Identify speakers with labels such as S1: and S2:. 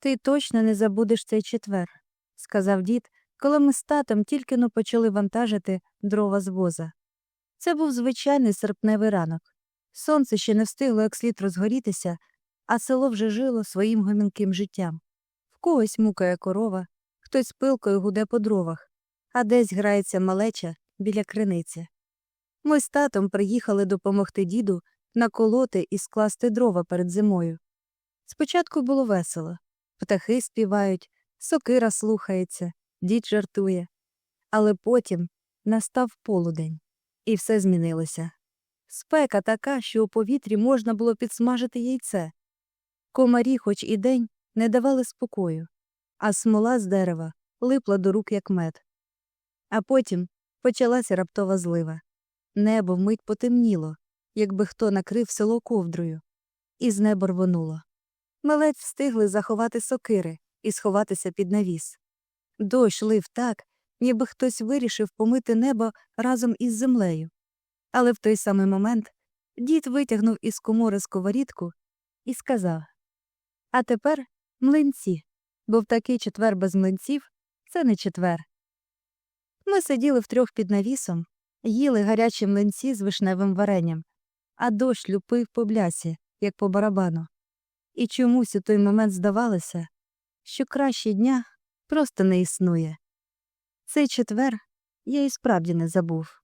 S1: Ти точно не забудеш цей четвер, сказав дід, коли ми з татом тільки но почали вантажити дрова з воза. Це був звичайний серпневий ранок. Сонце ще не встигло як слід розгорітися, а село вже жило своїм гомінким життям. В когось мукає корова, хтось пилкою гуде по дровах, а десь грається малеча біля криниці. Ми з татом приїхали допомогти діду наколоти і скласти дрова перед зимою. Спочатку було весело. Птахи співають, сокира слухається, дід жартує. Але потім настав полудень, і все змінилося. Спека така, що у повітрі можна було підсмажити яйце. Комарі, хоч і день, не давали спокою, а смола з дерева липла до рук, як мед. А потім почалася раптова злива. Небо вмить потемніло, якби хто накрив село ковдрою, і з неба рвонуло. Малець встигли заховати сокири і сховатися під навіс. Дощ лив так, ніби хтось вирішив помити небо разом із землею. Але в той самий момент дід витягнув із комори сковорідку і сказав А тепер млинці, бо в такий четвер без млинців це не четвер. Ми сиділи втрьох під навісом, їли гарячі млинці з вишневим варенням, а дощ люпив по блясі, як по барабану. І чомусь у той момент здавалося, що краще дня просто не існує. Цей четвер я і справді не забув.